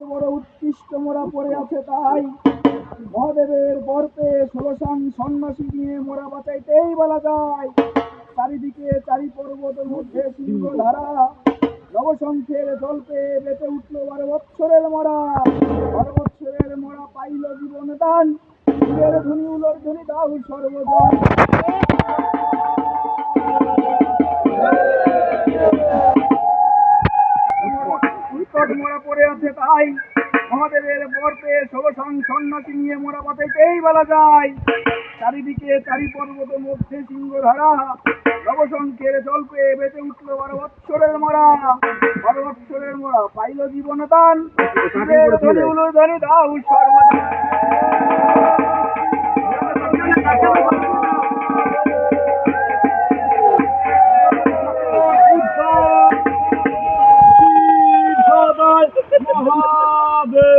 বড় উৎকৃষ্ট মোরা পড়ে আছে তাই। মহাদেবের গর্তে ষোলশান সন্ন্যাসী নিয়ে মোরা বাঁচাইতেই বলা যায়। চারিদিকে চারি পর্বতের মধ্যে সিংহ ধারা নবশঙ্খের জল্পে বেঁচে উঠল বারো বৎসরের মরা। বারো বৎসরের মরা পাইল জীবন দান ধনী উলোর ধনী দাও সর্বদান উৎকট মোরা পড়ে আছে তাই মহাদেবের বর্তে ষোলশান সন্ন্যাসী নিয়ে মোরা বাঁচাইতেই বলা যায়। চারিদিকে চারি পর্বতের মধ্যে সিংহ সিংহধারা নবশঙ্কের জল পেয়ে বেঁচে উঠল বারো বৎসরের মরা বারো বৎসরের মরা পাইল জীবন দান ধনী দাও مهابط